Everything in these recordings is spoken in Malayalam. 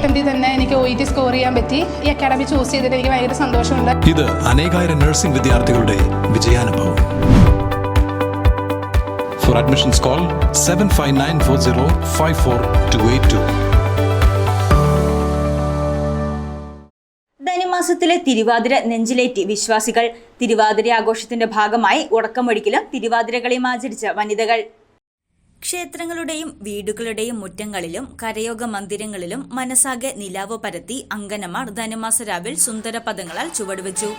അറ്റംപ്റ്റിൽ തന്നെ എനിക്ക് ഒ ഇ ടി സ്കോർ ചെയ്യാൻ പറ്റി. ഈ അക്കാഡമി ചൂസ് ചെയ്തിട്ട് എനിക്ക് ഭയങ്കര സന്തോഷമുണ്ട്. ഇത് അനേകായിരം നഴ്സിംഗ് വിദ്യാർത്ഥികളുടെ വിജയാനുഭവം. For admissions call seven five nine four zero five four two eight two ധനുമാസത്തിലെ Thiruvathira നെഞ്ചിലേറ്റി വിശ്വാസികൾ. തിരുവാതിര ആഘോഷത്തിന്റെ ഭാഗമായി ഉറക്കമൊഴിക്കലും തിരുവാതിരകളിയും ആചരിച്ച വനിതകൾ. ക്ഷേത്രങ്ങളുടെയും വീടുകളുടെയും മുറ്റങ്ങളിലും കരയോഗ മന്ദിരങ്ങളിലും മനസ്സാകെ നിലാവ് പരത്തി അങ്കനമാർ ധനുമാസ രാവിൽ സുന്ദര പദങ്ങളാൽ ചുവടുവെച്ചു.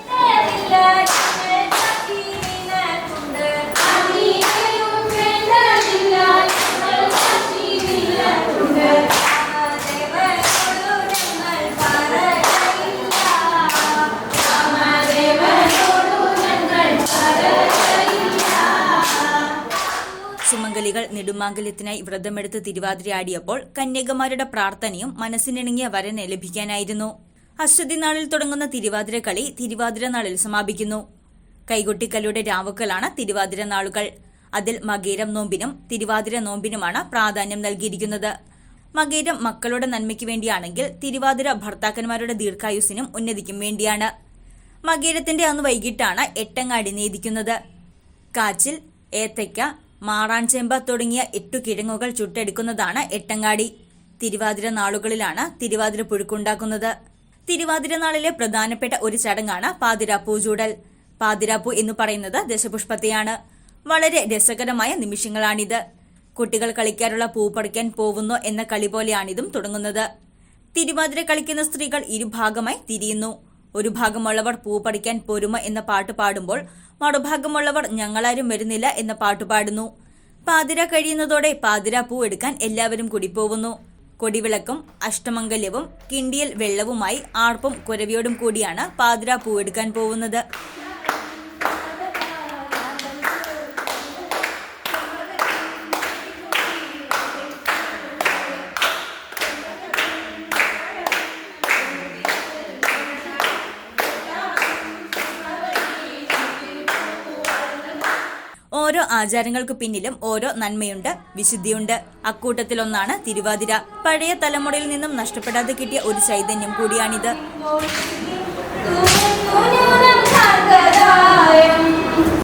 സുമംഗലികൾ നെടുമാംഗല്യത്തിനായി വ്രതമെടുത്ത് തിരുവാതിരയാടിയപ്പോൾ കന്യകമാരുടെ പ്രാർത്ഥനയും മനസ്സിനിണങ്ങിയ വരനെ ലഭിക്കാനായിരുന്നു. അശ്വതി നാളിൽ തുടങ്ങുന്ന തിരുവാതിര കളി തിരുവാതിര നാളിൽ സമാപിക്കുന്നു. കൈകൊട്ടിക്കല്ലുടെ രാവുക്കലാണ് തിരുവാതിര നാളുകൾ. അതിൽ മകേരം നോമ്പിനും തിരുവാതിര നോമ്പിനുമാണ് പ്രാധാന്യം നൽകിയിരിക്കുന്നത്. മകേരം മക്കളുടെ നന്മയ്ക്ക് വേണ്ടിയാണെങ്കിൽ തിരുവാതിര ഭർത്താക്കന്മാരുടെ ദീർഘായുസിനും ഉന്നതിക്കും വേണ്ടിയാണ്. മകേരത്തിന്റെ അന്ന് വൈകിട്ടാണ് എട്ടങ്ങാടി നേദിക്കുന്നത് കാച്ചിൽ ഏത്തയ്ക്ക മാറാൻചെമ്പ തുടങ്ങിയ എട്ടു കിഴങ്ങുകൾ ചുട്ടെടുക്കുന്നതാണ് എട്ടങ്ങാടി. തിരുവാതിര നാളുകളിലാണ് തിരുവാതിര പുഴുക്കുണ്ടാക്കുന്നത്. തിരുവാതിര നാളിലെ പ്രധാനപ്പെട്ട ഒരു ചടങ്ങാണ് പാതിരാപ്പൂ ചൂടൽ. പാതിരാപ്പൂ എന്ന് പറയുന്നത് ദശപുഷ്പത്തെയാണ്. വളരെ രസകരമായ നിമിഷങ്ങളാണിത്. കുട്ടികൾ കളിക്കാറുള്ള പൂ പറിക്കാൻ പോകുന്നു എന്ന കളി പോലെയാണിതും തുടങ്ങുന്നത്. തിരുവാതിര കളിക്കുന്ന സ്ത്രീകൾ ഇരുഭാഗമായി തിരിയുന്നു. ഒരു ഭാഗമുള്ളവർ പൂ പഠിക്കാൻ പൊരുമ എന്ന പാട്ട് പാടുമ്പോൾ മറുഭാഗമുള്ളവർ ഞങ്ങളാരും വരുന്നില്ല എന്ന പാട്ട് പാടുന്നു. പാതിര കഴിയുന്നതോടെ പാതിര പൂ എടുക്കാൻ എല്ലാവരും കൂടി കൊടിവിളക്കും അഷ്ടമംഗല്യവും കിണ്ടിയൽ വെള്ളവുമായി ആർപ്പും കുരവിയോടും കൂടിയാണ് പാതിര പൂ എടുക്കാൻ പോകുന്നത്. ഓരോ ആചാരങ്ങൾക്ക് പിന്നിലും ഓരോ നന്മയുണ്ട് വിശുദ്ധിയുണ്ട്. അക്കൂട്ടത്തിലൊന്നാണ് തിരുവാതിര. പഴയ തലമുറയിൽ നിന്നും നഷ്ടപ്പെടാതെ കിട്ടിയ ഒരു ചൈതന്യം കൂടിയാണിത്.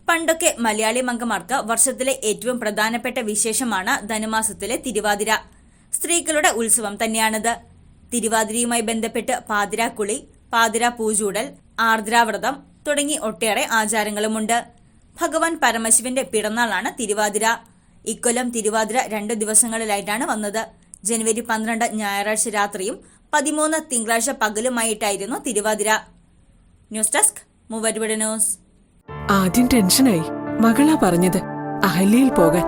പണ്ടൊക്കെ മലയാളി മംഗമാർക്ക് വർഷത്തിലെ ഏറ്റവും പ്രധാനപ്പെട്ട വിശേഷമാണ് ധനുമാസത്തിലെ തിരുവാതിര. സ്ത്രീകളുടെ ഉത്സവം തന്നെയാണിത്. തിരുവാതിരയുമായി ബന്ധപ്പെട്ട് പാതിരാക്കുളി പാതിര പൂജൂടൽ ആർദ്രാവ്രതം തുടങ്ങി ഒട്ടേറെ ആചാരങ്ങളുമുണ്ട്. ഭഗവാൻ പരമശിവന്റെ പിറന്നാളാണ് തിരുവാതിര. ഇക്കൊല്ലം തിരുവാതിര രണ്ട് ദിവസങ്ങളിലായിട്ടാണ് വന്നത്. ജനുവരി പന്ത്രണ്ട് ഞായറാഴ്ച രാത്രിയും പതിമൂന്ന് തിങ്കളാഴ്ച പകലുമായിട്ടായിരുന്നു തിരുവാതിര. ന്യൂസ് ഡെസ്ക് മൂവരുവിട ന്യൂസ്. ആദ്യം ടെൻഷനായി. മകളാ പറഞ്ഞത് അഹല്യയിൽ പോകാൻ.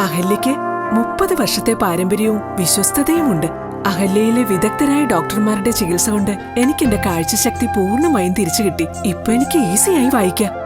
അഹല്യയ്ക്ക് മുപ്പത് വർഷത്തെ പാരമ്പര്യവും വിശ്വസ്തതയുമുണ്ട്. അഹല്യയിലെ വിദഗ്ധരായ ഡോക്ടർമാരുടെ ചികിത്സ കൊണ്ട് എനിക്ക് എന്റെ കാഴ്ചശക്തി പൂർണമായും തിരിച്ചു കിട്ടി ഇപ്പൊ എനിക്ക് ഈസിയായി വായിക്കാം.